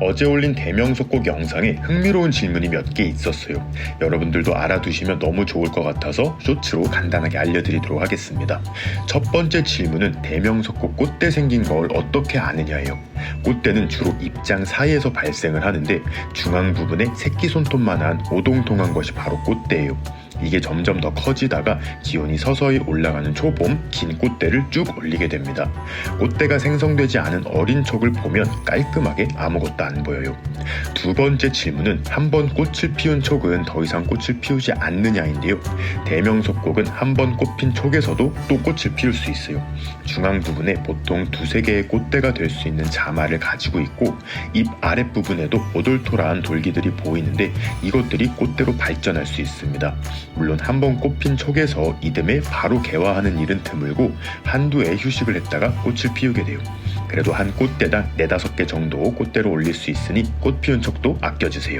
어제 올린 대명석곡 영상에 흥미로운 질문이 몇 개 있었어요. 여러분들도 알아두시면 너무 좋을 것 같아서 쇼츠로 간단하게 알려드리도록 하겠습니다. 첫 번째 질문은 대명석곡 꽃대 생긴 걸 어떻게 아느냐예요. 꽃대는 주로 입장 사이에서 발생을 하는데 중앙 부분에 새끼 손톱만한 오동통한 것이 바로 꽃대예요. 이게 점점 더 커지다가 기온이 서서히 올라가는 초봄 긴 꽃대를 쭉 올리게 됩니다. 꽃대가 생성되지 않은 어린 촉을 보면 깔끔하게 아무것도 안 보여요. 두 번째 질문은 한 번 꽃을 피운 촉은 더 이상 꽃을 피우지 않느냐인데요. 대명석곡은 한 번 꽃핀 촉에서도 또 꽃을 피울 수 있어요. 중앙 부분에 보통 두세 개의 꽃대가 될 수 있는 자마를 가지고 있고 잎 아랫부분에도 오돌토라한 돌기들이 보이는데 이것들이 꽃대로 발전할 수 있습니다. 물론 한 번 꽃핀 촉에서 이듬해 바로 개화하는 일은 드물고 한두 해 휴식을 했다가 꽃을 피우게 돼요. 그래도 한 꽃대당 네다섯 개 정도 꽃대로 올릴 수 있으니 꽃 피운 촉도 아껴주세요.